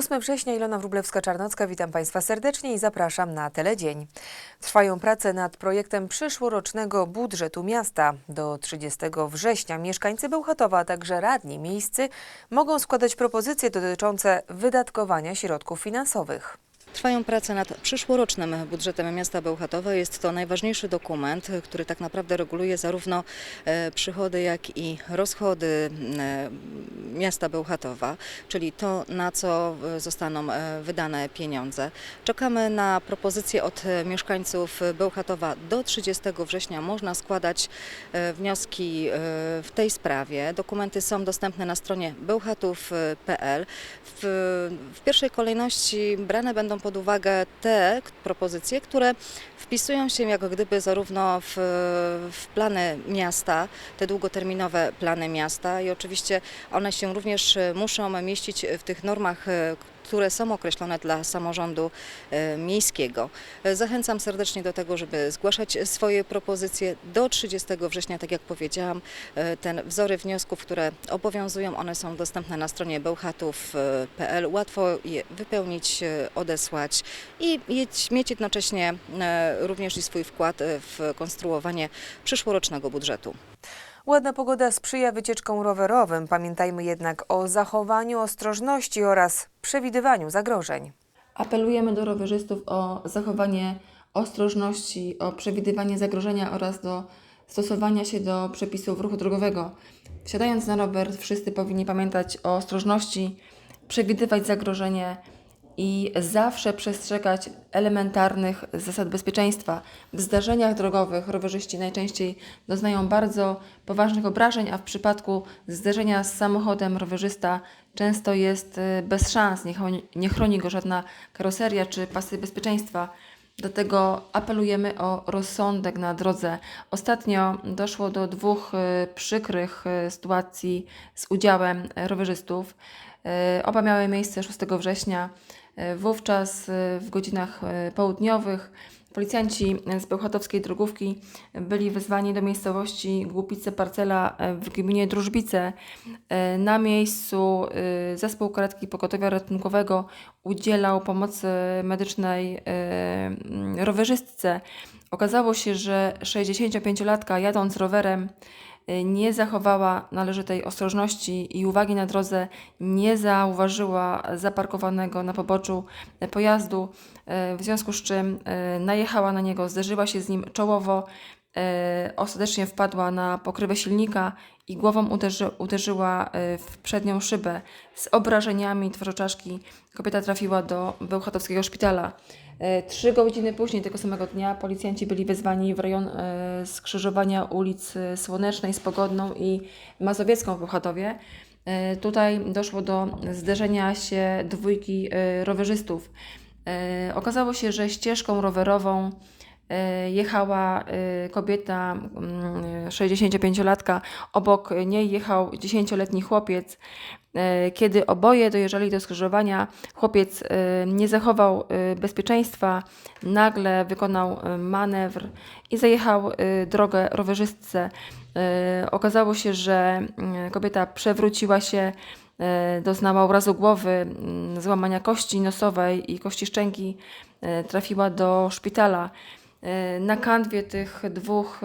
8 września, Ilona Wróblewska-Czarnocka, witam Państwa serdecznie i zapraszam na Teledzień. Trwają prace nad projektem przyszłorocznego budżetu miasta. Do 30 września mieszkańcy Bełchatowa, a także radni miejscy mogą składać propozycje dotyczące wydatkowania środków finansowych. Trwają prace nad przyszłorocznym budżetem miasta Bełchatowa. Jest to najważniejszy dokument, który tak naprawdę reguluje zarówno e, przychody, jak i rozchody e, miasta Bełchatowa, czyli to, na co e, zostaną wydane pieniądze. Czekamy na propozycje od mieszkańców Bełchatowa. Do 30 września można składać wnioski w tej sprawie. Dokumenty są dostępne na stronie bełchatów.pl. W, w pierwszej kolejności brane będą pod uwagę te propozycje, które wpisują się jak gdyby zarówno w, w plany miasta, te długoterminowe plany miasta i oczywiście one się również muszą mieścić w tych normach, e, które są określone dla samorządu e, miejskiego. E, Zachęcam serdecznie do tego, żeby zgłaszać swoje propozycje do 30 września, tak jak powiedziałam. e, Ten wzory wniosków, które obowiązują, one są dostępne na stronie bełchatów.pl. Łatwo je wypełnić, odesłać i mieć, jednocześnie również i swój wkład w konstruowanie przyszłorocznego budżetu. Ładna pogoda sprzyja wycieczkom rowerowym. Pamiętajmy jednak o zachowaniu ostrożności oraz przewidywaniu zagrożeń. Apelujemy do rowerzystów o zachowanie ostrożności, o przewidywanie zagrożenia oraz do stosowania się do przepisów ruchu drogowego. Wsiadając na rower, wszyscy powinni pamiętać o ostrożności, przewidywać zagrożenie i zawsze przestrzegać elementarnych zasad bezpieczeństwa. W zdarzeniach drogowych rowerzyści najczęściej doznają bardzo poważnych obrażeń, a w przypadku zderzenia z samochodem rowerzysta często jest y, bez szans, nie chroni, nie chroni go żadna karoseria czy pasy bezpieczeństwa. Dlatego apelujemy o rozsądek na drodze. Ostatnio doszło do dwóch y, przykrych y, sytuacji z udziałem rowerzystów. Oba miały miejsce 6 września. Y, Wówczas y, w godzinach y, południowych policjanci z Bełchatowskiej Drogówki byli wezwani do miejscowości Głupice Parcela w gminie Drużbice. Na miejscu zespół karetki pogotowia ratunkowego udzielał pomocy medycznej rowerzystce. Okazało się, że 65-latka jadąc rowerem nie zachowała należytej ostrożności i uwagi na drodze, nie zauważyła zaparkowanego na poboczu y, pojazdu, y, w związku z czym y, najechała na niego, zderzyła się z nim czołowo, y, ostatecznie wpadła na pokrywę silnika i głową uderzy, uderzyła y, w przednią szybę. Z obrażeniami tworzoczaszki kobieta trafiła do Bełchatowskiego szpitala. E, Trzy godziny później tego samego dnia policjanci byli wezwani w rejon e, skrzyżowania ulic Słonecznej z Pogodną i Mazowiecką w Bełchatowie. E, Tutaj doszło do zderzenia się dwójki rowerzystów. Okazało się, że ścieżką rowerową jechała kobieta, mm, 65-latka, obok niej jechał 10-letni chłopiec. E, Kiedy oboje dojeżdżali do skrzyżowania, chłopiec e, nie zachował e, bezpieczeństwa, nagle wykonał manewr i zajechał drogę rowerzystce. Okazało się, że kobieta przewróciła się, doznała urazu głowy, mm, złamania kości nosowej i kości szczęki, trafiła do szpitala. Na kanwie tych dwóch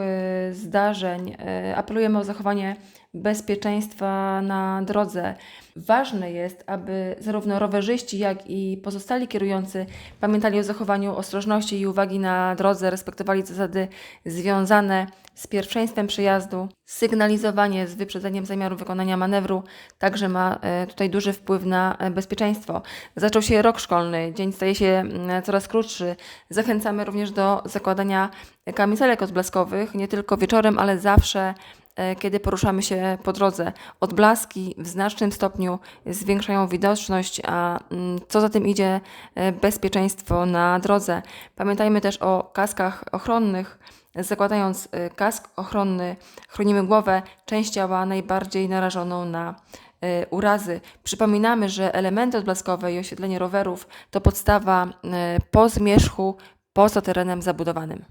zdarzeń apelujemy o zachowanie bezpieczeństwa na drodze. Ważne jest, aby zarówno rowerzyści, jak i pozostali kierujący pamiętali o zachowaniu ostrożności i uwagi na drodze, respektowali zasady związane z pierwszeństwem przejazdu. Sygnalizowanie z wyprzedzeniem zamiaru wykonania manewru także ma e, tutaj duży wpływ na e, bezpieczeństwo. Zaczął się rok szkolny, dzień staje się mm, coraz krótszy. Zachęcamy również do zakładania kamizelek odblaskowych, nie tylko wieczorem, ale zawsze e, kiedy poruszamy się po drodze. Odblaski w znacznym stopniu zwiększają widoczność, a mm, co za tym idzie, e, bezpieczeństwo na drodze. Pamiętajmy też o kaskach ochronnych. Zakładając e, kask ochronny, chronimy głowę, część ciała najbardziej narażoną na e, urazy. Przypominamy, że elementy odblaskowe i oświetlenie rowerów to podstawa e, po zmierzchu poza terenem zabudowanym.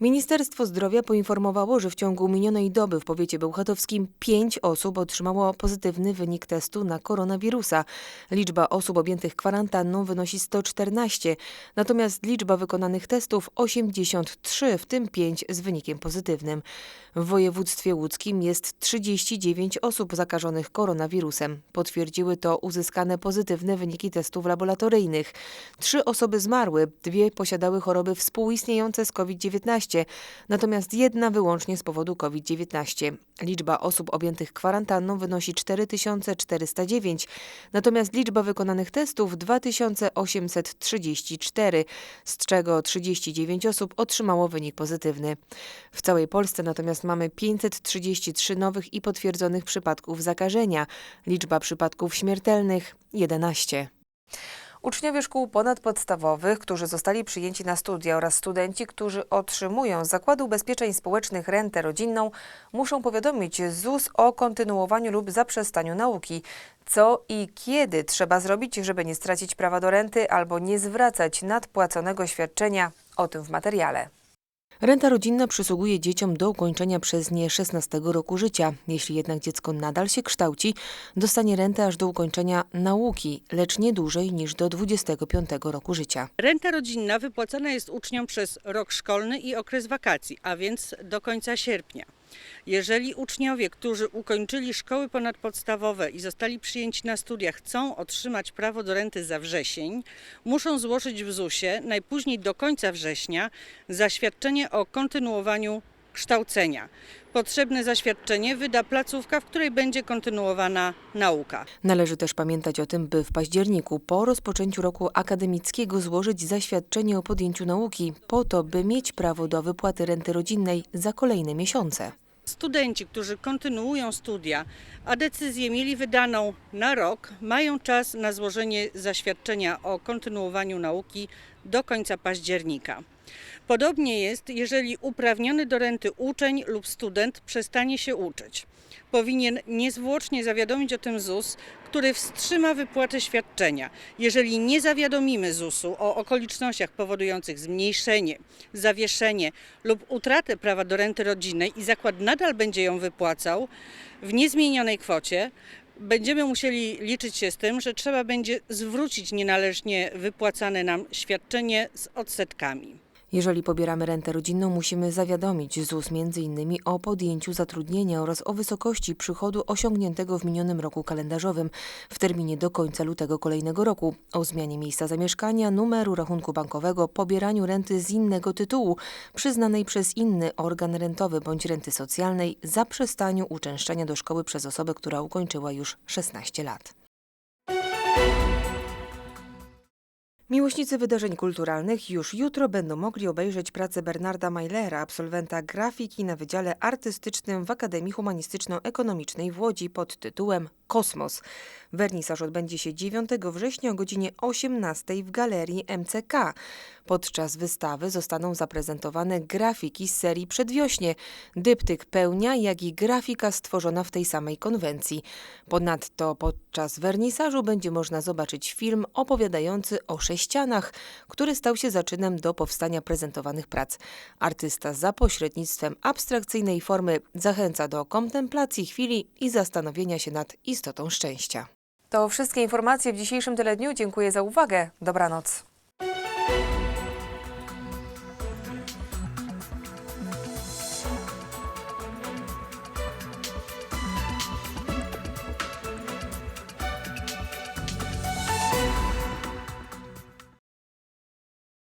Ministerstwo Zdrowia poinformowało, że w ciągu minionej doby w powiecie bełchatowskim pięć osób otrzymało pozytywny wynik testu na koronawirusa. Liczba osób objętych kwarantanną wynosi 114, natomiast liczba wykonanych testów 83, w tym 5 z wynikiem pozytywnym. W województwie łódzkim jest 39 osób zakażonych koronawirusem. Potwierdziły to uzyskane pozytywne wyniki testów laboratoryjnych. Trzy osoby zmarły, dwie posiadały choroby współistniejące z COVID-19, natomiast jedna wyłącznie z powodu COVID-19. Liczba osób objętych kwarantanną wynosi 4409, natomiast liczba wykonanych testów 2834, z czego 39 osób otrzymało wynik pozytywny. W całej Polsce natomiast mamy 533 nowych i potwierdzonych przypadków zakażenia. Liczba przypadków śmiertelnych 11. Uczniowie szkół ponadpodstawowych, którzy zostali przyjęci na studia oraz studenci, którzy otrzymują z Zakładu Ubezpieczeń Społecznych rentę rodzinną, muszą powiadomić ZUS o kontynuowaniu lub zaprzestaniu nauki. Co i kiedy trzeba zrobić, żeby nie stracić prawa do renty albo nie zwracać nadpłaconego świadczenia? O tym w materiale. Renta rodzinna przysługuje dzieciom do ukończenia przez nie 16 roku życia. Jeśli jednak dziecko nadal się kształci, dostanie rentę aż do ukończenia nauki, lecz nie dłużej niż do 25 roku życia. Renta rodzinna wypłacana jest uczniom przez rok szkolny i okres wakacji, a więc do końca sierpnia. Jeżeli uczniowie, którzy ukończyli szkoły ponadpodstawowe i zostali przyjęci na studia, chcą otrzymać prawo do renty za wrzesień, muszą złożyć w ZUS-ie najpóźniej do końca września zaświadczenie o kontynuowaniu kształcenia. Potrzebne zaświadczenie wyda placówka, w której będzie kontynuowana nauka. Należy też pamiętać o tym, by w październiku po rozpoczęciu roku akademickiego złożyć zaświadczenie o podjęciu nauki, po to, by mieć prawo do wypłaty renty rodzinnej za kolejne miesiące. Studenci, którzy kontynuują studia, a decyzję mieli wydaną na rok, mają czas na złożenie zaświadczenia o kontynuowaniu nauki do końca października. Podobnie jest, jeżeli uprawniony do renty uczeń lub student przestanie się uczyć. Powinien niezwłocznie zawiadomić o tym ZUS, który wstrzyma wypłatę świadczenia. Jeżeli nie zawiadomimy ZUS-u o okolicznościach powodujących zmniejszenie, zawieszenie lub utratę prawa do renty rodzinnej i zakład nadal będzie ją wypłacał w niezmienionej kwocie, będziemy musieli liczyć się z tym, że trzeba będzie zwrócić nienależnie wypłacane nam świadczenie z odsetkami. Jeżeli pobieramy rentę rodzinną, musimy zawiadomić ZUS m.in. o podjęciu zatrudnienia oraz o wysokości przychodu osiągniętego w minionym roku kalendarzowym w terminie do końca lutego kolejnego roku, o zmianie miejsca zamieszkania, numeru rachunku bankowego, pobieraniu renty z innego tytułu, przyznanej przez inny organ rentowy bądź renty socjalnej, zaprzestaniu uczęszczania do szkoły przez osobę, która ukończyła już 16 lat. Miłośnicy wydarzeń kulturalnych już jutro będą mogli obejrzeć pracę Bernarda Mailera, absolwenta grafiki na Wydziale Artystycznym w Akademii Humanistyczno-Ekonomicznej w Łodzi pod tytułem Kosmos. Wernisaż odbędzie się 9 września o godzinie 18 w Galerii MCK. Podczas wystawy zostaną zaprezentowane grafiki z serii Przedwiośnie, dyptyk pełnia, jak i grafika stworzona w tej samej konwencji. Ponadto podczas wernisażu będzie można zobaczyć film opowiadający o sześcianach, który stał się zaczynem do powstania prezentowanych prac. Artysta za pośrednictwem abstrakcyjnej formy zachęca do kontemplacji chwili i zastanowienia się nad istotą szczęścia. To wszystkie informacje w dzisiejszym teledniu. Dziękuję za uwagę. Dobranoc.